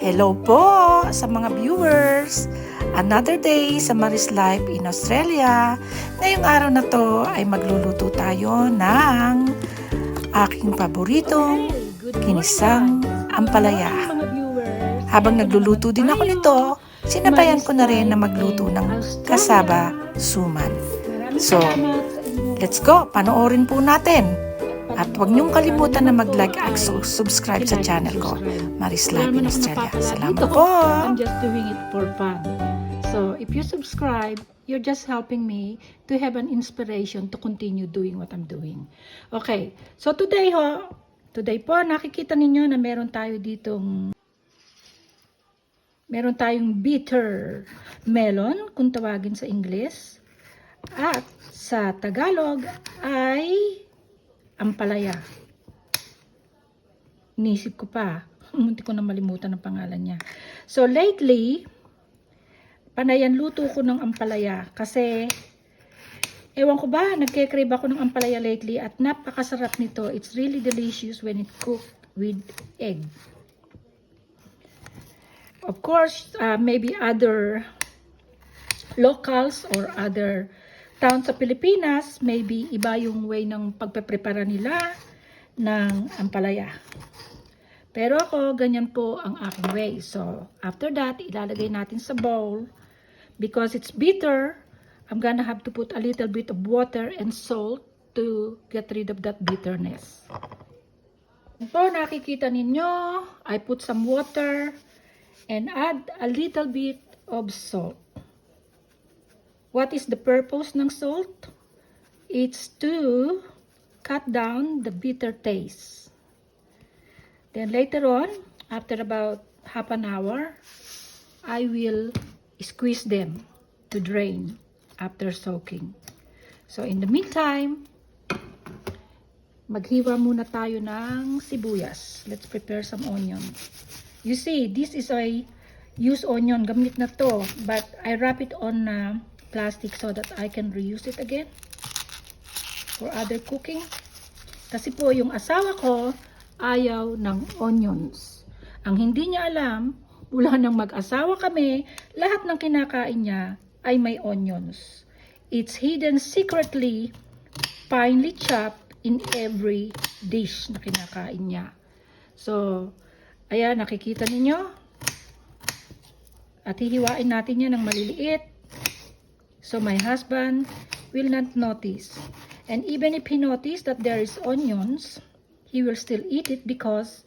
Hello po sa mga viewers! Another day sa Maris Life in Australia. Ngayong araw na to ay magluluto tayo ng aking paboritong kinisang ampalaya. Habang nagluluto din ako nito, sinabayan ko na rin na magluto ng kasaba suman. So, let's go! Panoorin po natin! At huwag niyong kalimutan na mag-like at su- subscribe sa channel ko, Maris Life in Australia. Salamat po! I'm just doing it for fun. So, if you subscribe, you're just helping me to have an inspiration to continue doing what I'm doing. Okay. So, today ho, today po, nakikita ninyo na meron tayo ditong meron tayong bitter melon, kung tawagin sa Ingles. At sa Tagalog ay ampalaya. Inisip ko pa. Munti ko na malimutan ang pangalan niya. So lately, panayan luto ko ng ampalaya kasi ewan ko ba, nagke-crave ako ng ampalaya lately at napakasarap nito. It's really delicious when it cooked with egg. Of course, uh, maybe other locals or other towns sa Pilipinas, maybe iba yung way ng pagpeprepara nila ng ampalaya. Pero ako, ganyan po ang aking way. So, after that, ilalagay natin sa bowl. Because it's bitter, I'm gonna have to put a little bit of water and salt to get rid of that bitterness. Po, nakikita ninyo, I put some water and add a little bit of salt. What is the purpose ng salt? It's to cut down the bitter taste. Then later on, after about half an hour, I will squeeze them to drain after soaking. So in the meantime, maghiwa muna tayo ng sibuyas. Let's prepare some onion. You see, this is a used onion. Gamit na to. But I wrap it on uh, plastic so that I can reuse it again for other cooking. Kasi po, yung asawa ko, ayaw ng onions. Ang hindi niya alam, mula nang mag-asawa kami, lahat ng kinakain niya ay may onions. It's hidden secretly, finely chopped in every dish na kinakain niya. So, ayan, nakikita ninyo. At hihiwain natin yan ng maliliit. So, my husband will not notice. And even if he notices that there is onions, he will still eat it because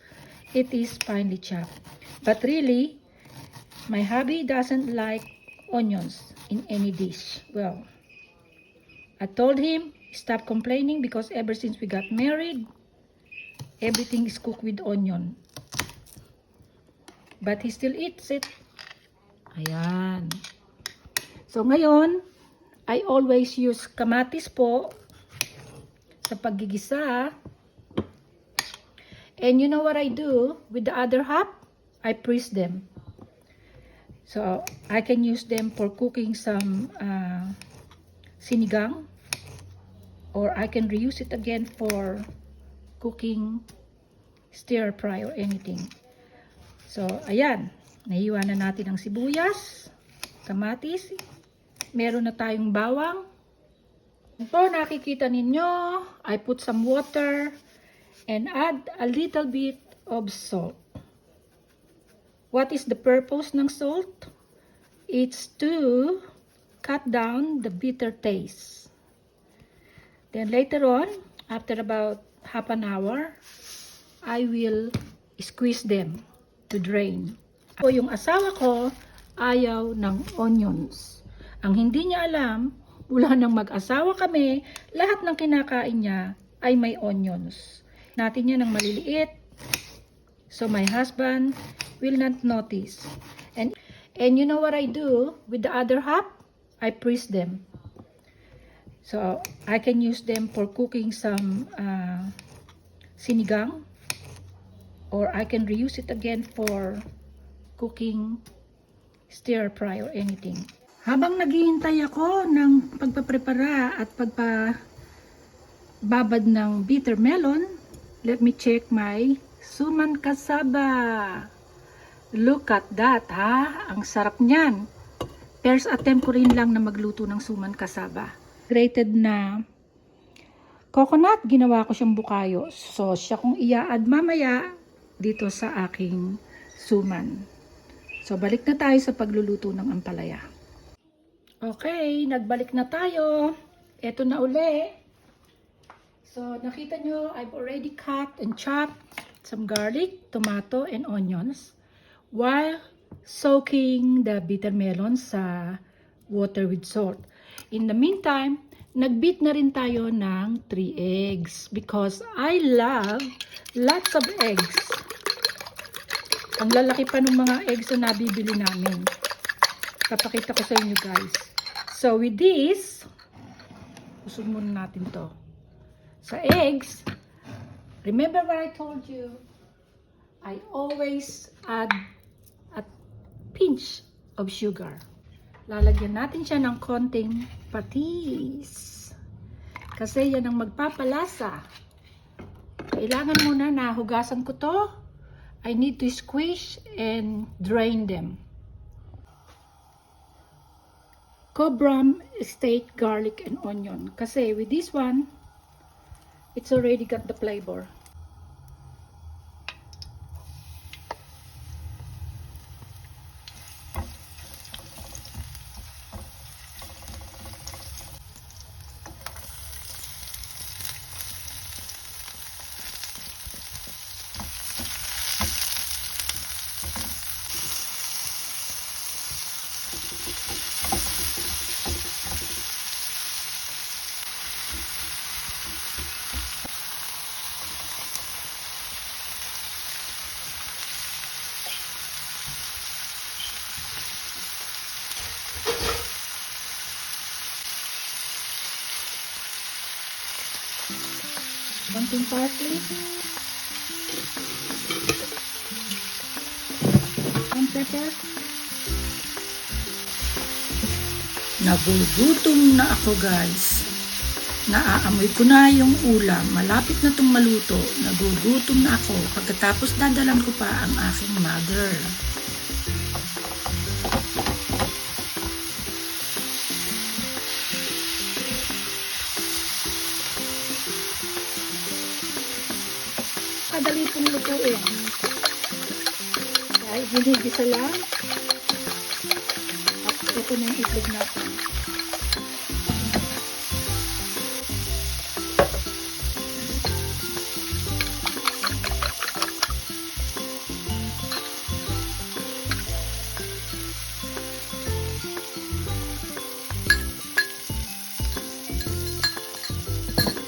it is finely chopped. But really, my hubby doesn't like onions in any dish. Well, I told him, stop complaining because ever since we got married, everything is cooked with onion. But he still eats it. Ayan. So ngayon, I always use kamatis po sa paggigisa. And you know what I do with the other half? I freeze them. So, I can use them for cooking some uh, sinigang. Or I can reuse it again for cooking stir fry or anything. So, ayan. Nahiwa na natin ang sibuyas, kamatis, meron na tayong bawang. Po, nakikita ninyo, I put some water and add a little bit of salt. What is the purpose ng salt? It's to cut down the bitter taste. Then later on, after about half an hour, I will squeeze them to drain. O yung asawa ko, ayaw ng onions. Ang hindi niya alam, mula nang mag-asawa kami, lahat ng kinakain niya ay may onions. Natin niya ng maliliit. So my husband will not notice. And and you know what I do with the other half? I freeze them. So I can use them for cooking some uh, sinigang or I can reuse it again for cooking stir fry or anything. Habang naghihintay ako ng pagpaprepara at pagpa babad ng bitter melon, let me check my suman kasaba. Look at that, ha? Ang sarap niyan. First attempt ko rin lang na magluto ng suman kasaba. Grated na coconut, ginawa ko siyang bukayo. So, siya kong i-add mamaya dito sa aking suman. So, balik na tayo sa pagluluto ng ampalaya. Okay, nagbalik na tayo. Ito na uli. So, nakita nyo, I've already cut and chopped some garlic, tomato, and onions while soaking the bitter melon sa water with salt. In the meantime, nagbeat na rin tayo ng 3 eggs because I love lots of eggs. Ang lalaki pa ng mga eggs na nabibili namin. Papakita ko sa inyo guys. So with this, usog muna natin to. Sa eggs, remember what I told you? I always add a pinch of sugar. Lalagyan natin siya ng konting patis. Kasi yan ang magpapalasa. Kailangan muna na hugasan ko to. I need to squish and drain them. Cobram steak, garlic, and onion. Kasi with this one, it's already got the flavor. Konting parsley. And pepper. Nagugutom na ako guys. Naaamoy ko na yung ulam. Malapit na tong maluto. Nagugutom na ako. Pagkatapos dadalan ko pa ang aking mother. Pong lutuin. Dahil ginigisa lang. At ito na yung itlog natin.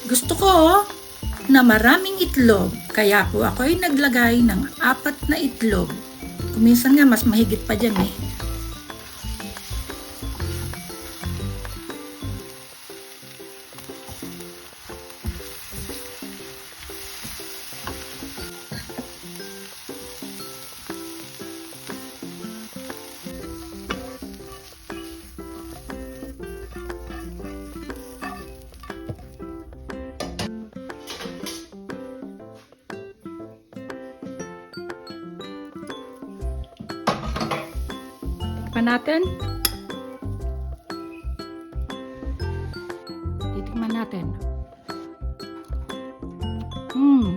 Gusto ko na maraming itlog, kaya po ako ay naglagay ng apat na itlog. Kuminsan nga mas mahigit pa dyan eh. Natin. Titikman natin. Mmm.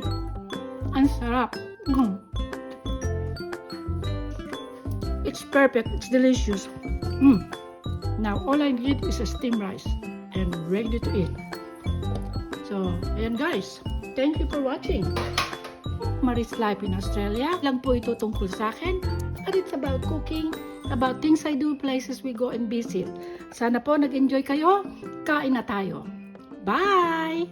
Ang sarap. Mm. It's perfect. It's delicious. Mm. Now, all I need is a steamed rice and ready to eat. So, ayan guys. Thank you for watching. Maris Life in Australia. Lang po ito tungkol sa akin. At it's about cooking, about things I do, places we go and visit. Sana po nag-enjoy kayo. Kain na tayo. Bye!